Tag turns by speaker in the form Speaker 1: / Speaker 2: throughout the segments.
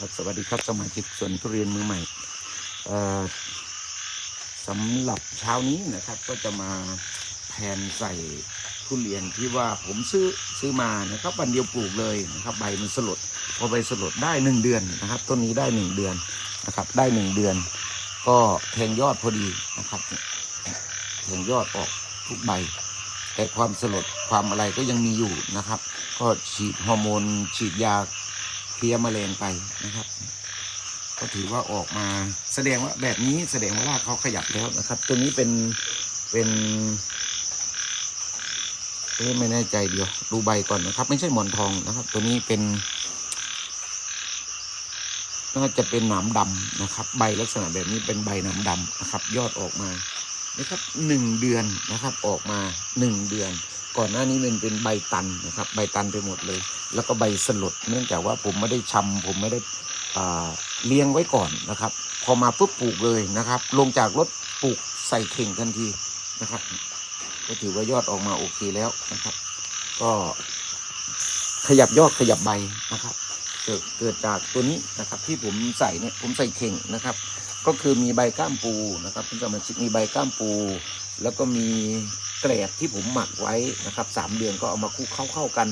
Speaker 1: ครับสวัสดีครับสมาชิกสวนทุเรียนมือใหม่เอ่อสำหรับเช้านี้นะครับ ก็จะมาแทนใส่ทุเรียนที่ว่าผมซื้อซื้อมานะครับวันเดียวปลูกเลยนะครับ ใบมันสลดพอใบสลดได้หนึ่งเดือนนะครับต้นนี้ได้หนึ่งเดือนนะครับ ได้หนึ่งเดือน ก็แทงยอดพอดีนะครับแทงยอดออกทุกใบ แต่ความสลดความอะไรก็ยังมีอยู่นะครับ ก็ฉีดฮอร์โมนฉีดยา เพี้ยแมลงไปนะครับ ก็ถือว่าออกมาแสดงว่าแบบนี้แสดงว่ารากเขาขยับแล้วนะครับ ตัวนี้เป็นเป็นเอ๊ไม่แน่ใจเดียว ดูใบก่อนนะครับ ไม่ใช่หมอนทองนะครับ ตัวนี้เป็นน่าจะเป็นหนามดำนะครับ ใบลักษณะแบบนี้เป็นใบหนามดำนะครับ ยอดออกมานะครับหนึ่งเดือนนะครับ ออกมาหนึ่งเดือน ก่อนหน้านี้มันเป็นใบตันนะครับ ใบตันไปหมดเลย แล้วก็ใบสลดเนื่องจากว่าผมไม่ได้ชำผมไม่ได้เลี้ยงไว้ก่อนนะครับ พอมาปุ๊บปลูกเลยนะครับ ลงจากรถปลูกใส่เข่งทันทีนะครับ ก็ถือว่ายอดออกมาโอเคแล้วนะครับ ก็ขยับยอดขยับใบนะครับ เกิดเกิดจากตัวนี้นะครับ ที่ผมใส่เนี่ยผมใส่เข่งนะครับ ก็คือมีใบก้ามปูนะครับคุณสมาชิกมีใบก้ามปู แล้วก็มี เกรดที่ผมหมักไว้นะครับสามเดือนก็เอามาคลุกเข้าเข้ากัน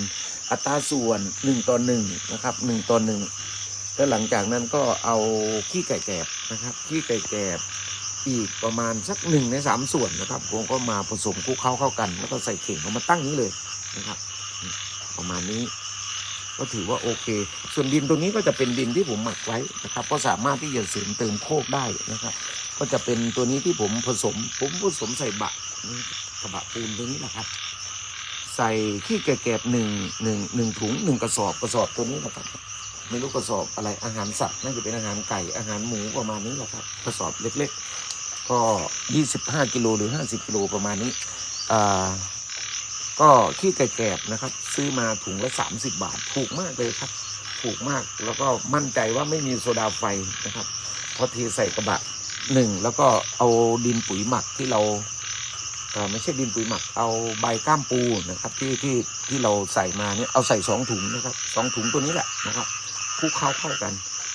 Speaker 1: อัตราส่วนหนึ่งต่อหนึ่งนะครับหนึ่งต่อหนึ่งแล้วหลังจากนั้นก็เอาขี้ไก่แกบนะครับขี้ไก่แกบอีกประมาณสักหนึ่งในสามส่วนนะครับผมก็มาผสมคลุกเข้าเข้ากัน แล้วก็ใส่เข่งเอามาตั้งนี้เลยนะครับ ประมาณนี้ ก็ถือว่าโอเค ส่วนดินตรงนี้ก็จะเป็นดินที่ผมหมักไว้นะครับ ก็สามารถที่จะเสริมเติมโคกได้นะครับ ก็จะเป็นตัวนี้ที่ผมผสม ผมผสมใส่บะกระบะปูนตัวนี้นะครับ ใส่ขี้แกบๆหนึ่งหนึ่งหนึ่งถุงหนึ่งกระสอบกระสอบตัวนี้นะครับไม่รู้กระสอบอะไรอาหารสัตว์น่าจะเป็นอาหารไก่อาหารหมูประมาณนี้แหละครับกระสอบเล็กๆ ก็ยี่สิบห้ากิโลหรือห้าสิบกิโลประมาณนี้อ่าก็ขี้ไก่แกบนะครับ ซื้อมาถุงละสามสิบบาทถูกมากเลยครับถูกมากแล้วก็มั่นใจว่าไม่มีโซดาไฟนะครับพอเทใส่กระบะ หนึ่งแล้วก็เอาดินปุ๋ยหมักที่เราเอ่อไม่ใช่ดินปุ๋ยหมักเอาใบก้ามปูนะครับที่ที่ที่เราใส่มาเนี่ยเอาใส่สองถุงนะครับสองถุงตัวนี้แหละนะครับคลุกเข้าเข้ากัน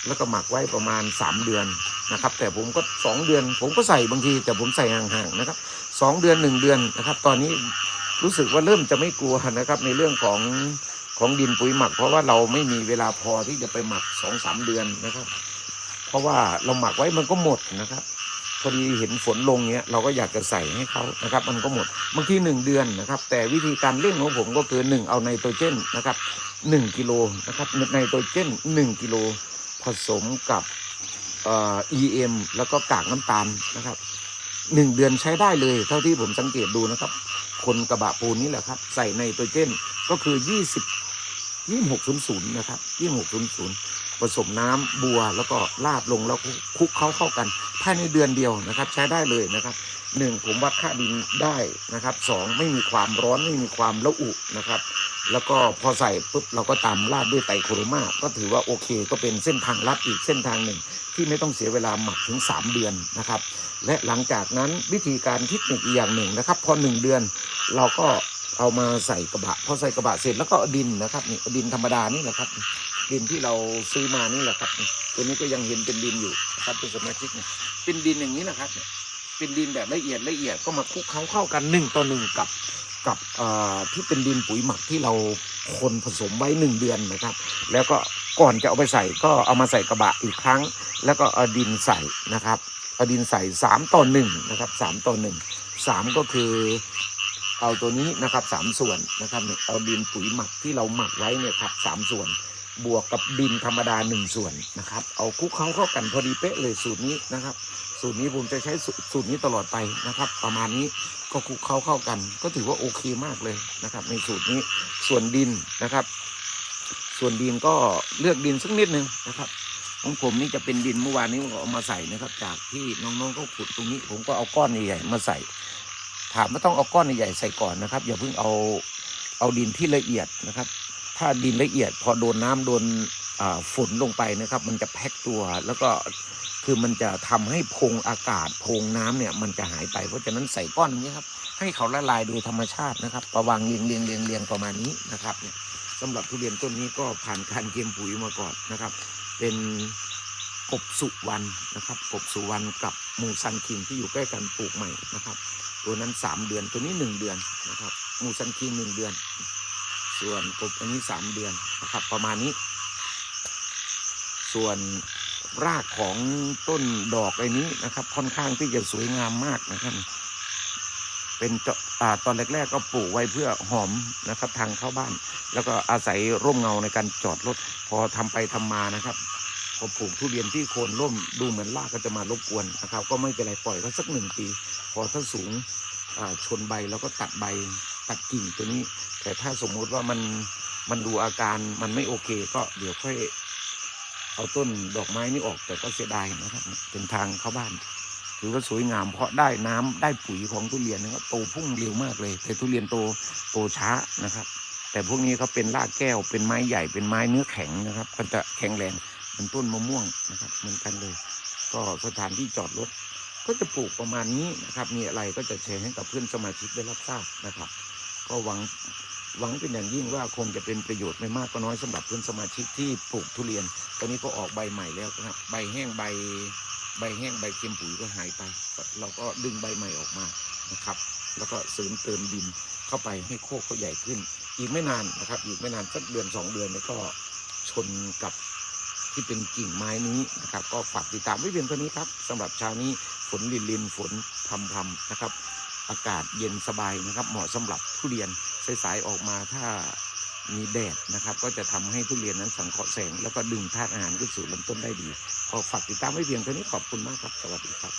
Speaker 1: แล้วก็หมักไว้ประมาณสามเดือนนะครับ แต่ผมก็สองเดือน ผมก็ใส่บางที แต่ผมใส่ห่างๆนะครับสองเดือนหนึ่งเดือนนะครับ ตอนนี้รู้สึกว่าเริ่มจะไม่กลัวนะครับในเรื่องของของดินปุ๋ยหมัก เพราะว่าเราไม่มีเวลาพอที่จะไปหมักสองสามเดือนนะครับ เพราะว่าเราหมักไว้มันก็หมดนะครับพอดีเห็นฝนลงเนี้ยเราก็อยากจะใส่ให้เขานะครับ มันก็หมดบางทีหนึ่งเดือนนะครับ แต่วิธีการเล่นของผมก็คือหนึ่งเอาไนโตรเจนนะครับหนึ่งกิโลนะครับไนโตรเจนหนึ่งกิโลผสมกับเอ่อ EM แล้วก็กากน้ำตาลนะครับหนึ่งเดือนใช้ได้เลย เท่าที่ผมสังเกตดูนะครับ คนกระบะปูนนี่แหละครับ ใส่ไนโตรเจนก็คือ20 2600นย์ศูนย์นะครับ2600 ผสมน้ำบัวแล้วก็ราดลงแล้วคลุกเขาเข้ากันภายในเดือนเดียวนะครับ ใช้ได้เลยนะครับหนึ่งผมวัดค่าดินได้นะครับสองไม่มีความร้อนไม่มีความระอุนะครับ แล้วก็พอใส่ปุ๊บเราก็ตามราดด้วยไตโครมาก็ถือว่าโอเค ก็เป็นเส้นทางลัดอีกเส้นทางหนึ่ง ที่ไม่ต้องเสียเวลาหมักถึง 3 เดือนนะครับ และหลังจากนั้นวิธีการเทคนิคอีกอย่างหนึ่งนะครับ พอหนึ่งเดือนเราก็เอามาใส่กระบะพอใส่กระบะเสร็จแล้วก็ดินนะครับนี่ดินธรรมดานี่แหละครับ ดินที่เราซื้อมานี่แหละครับ ตัวนี้ก็ยังเห็นเป็นดินอยู่นะครับเป็นสมาชิกเนี่ยเป็นดินอย่างนี้นะครับเนี่ยเป็นดินแบบละเอียดละเอียดก็มาคลุกเคล้าเข้ากันหนึ่งต่อหนึ่งกับกับอ่อที่เป็นดินปุ๋ยหมักที่เราคนผสมไว้หนึ่งเดือนนะครับ แล้วก็ก่อนจะเอาไปใส่ก็เอามาใส่กระบะอีกครั้ง แล้วก็เอาดินใส่นะครับเอาดินใส่สามต่อหนึ่งนะครับสามต่อหนึ่งสามก็คือเอาตัวนี้นะครับสามส่วนนะครับเนี่ยเอาดินปุ๋ยหมักที่เราหมักไว้เนี่ยครับสามส่วน บวกกับดินธรรมดาหนึ่งส่วนนะครับ เอาคุกเคล้าเข้ากันพอดีเป๊ะเลยสูตรนี้นะครับ สูตรนี้ผมจะใช้สูตรนี้ตลอดไปนะครับ ประมาณนี้ก็คุกเคล้าเข้ากัน ก็ถือว่าโอเคมากเลยนะครับ ในสูตรนี้ส่วนดินนะครับ ส่วนดินก็เลือกดินสักนิดนึงนะครับของผมนี่จะเป็นดินเมื่อวานนี้ผมเอามาใส่นะครับ จากที่น้องๆเขาขุดตรงนี้ ผมก็เอาก้อนใหญ่ๆมาใส่ ถามว่าต้องเอาก้อนใหญ่ๆใส่ก่อนนะครับ อย่าเพิ่งเอาเอาดินที่ละเอียดนะครับ ถ้าดินละเอียด พอโดนน้ำโดนฝนลงไปนะครับ มันจะแพ็กตัวแล้วก็คือมันจะทำให้พงอากาศพงน้ำเนี่ยมันจะหายไป เพราะฉะนั้นใส่ก้อนอย่างนี้ครับ ให้เขาละลายโดยธรรมชาตินะครับประวางเรียงเรียงเรียงเรียงประมาณนี้นะครับเนี่ยสำหรับทุเรียนต้นนี้ก็ผ่านการเก็มปุ๋ยมาก่อนนะครับ เป็นกบสุวรรณนะครับกบสุวรรณกับมูซันคิงที่อยู่ใกล้กันปลูกใหม่นะครับ ตัวนั้นสามเดือนตัวนี้หนึ่งเดือนนะครับมูซันคิงหนึ่งเดือน ส่วนกบอันนี้สามเดือนนะครับ ประมาณนี้ ส่วนรากของต้นดอกไอ้นี้นะครับ ค่อนข้างที่จะสวยงามมากนะครับเป็นอตอนแรก ๆ ก็ปลูกไว้เพื่อหอมนะครับ ทางเข้าบ้าน แล้วก็อาศัยร่มเงาในการจอดรถพอทำไปทำมานะครับพอปลูกทุเรียนที่โคนร่มดูเหมือนรากก็จะมารบกวนนะครับ ก็ไม่เป็นไรปล่อยเขาสักหนึ่งปี พอถ้าสูงชนใบแล้วก็ตัดใบ ตัดกิ่งตัวนี้ แต่ถ้าสมมุติว่ามันมันดูอาการมันไม่โอเค ก็เดี๋ยวค่อย เอาต้นดอกไม้นี่ออกแต่ก็เสียดายนะครับ เป็นทางเข้าบ้านถือว่าสวยงามเพราะได้น้ำได้ปุ๋ยของทุเรียนนะครับโตพุ่งเร็วมากเลย แต่ทุเรียนโตโตช้านะครับ แต่พวกนี้เขาเป็นรากแก้วเป็นไม้ใหญ่เป็นไม้เนื้อแข็งนะครับก็จะแข็งแรงเหมือนต้นมะม่วงนะครับ เหมือนกันเลย ก็สถานที่จอดรถก็จะปลูกประมาณนี้นะครับ มีอะไรก็จะแชร์ให้กับเพื่อนสมาชิกได้รับทราบนะครับ ก็หวังหวังเป็นอย่างยิ่งว่าคงจะเป็นประโยชน์ไม่มากก็น้อยสำหรับเพื่อนสมาชิกที่ปลูกทุเรียน ตอนนี้ก็ออกใบใหม่แล้วนะครับ ใบแห้งใบใบแห้งใบเค็มปุ๋ยก็หายไป เราก็ดึงใบใหม่ออกมานะครับ แล้วก็เสริมเติมดินเข้าไปให้โคกเขาใหญ่ขึ้น อีกไม่นานนะครับ อีกไม่นานสักเดือนสองเดือนนี้ก็ชนกับที่เป็นกิ่งไม้นี้นะครับ ก็ฝากติดตามไว้เพียงเท่านี้ครับสำหรับเช้านี้ฝนลินลินฝนพรำพรำนะครับ อากาศเย็นสบายนะครับ เหมาะสำหรับทุเรียนสายๆออกมาถ้ามีแดดนะครับ ก็จะทำให้ทุเรียนนั้นสังเคราะห์แสง แล้วก็ดึงธาตุอาหารขึ้นสู่ลำต้นได้ดี ขอฝากติดตามไว้เพียงเท่านี้ขอบคุณมากครับ สวัสดีครับ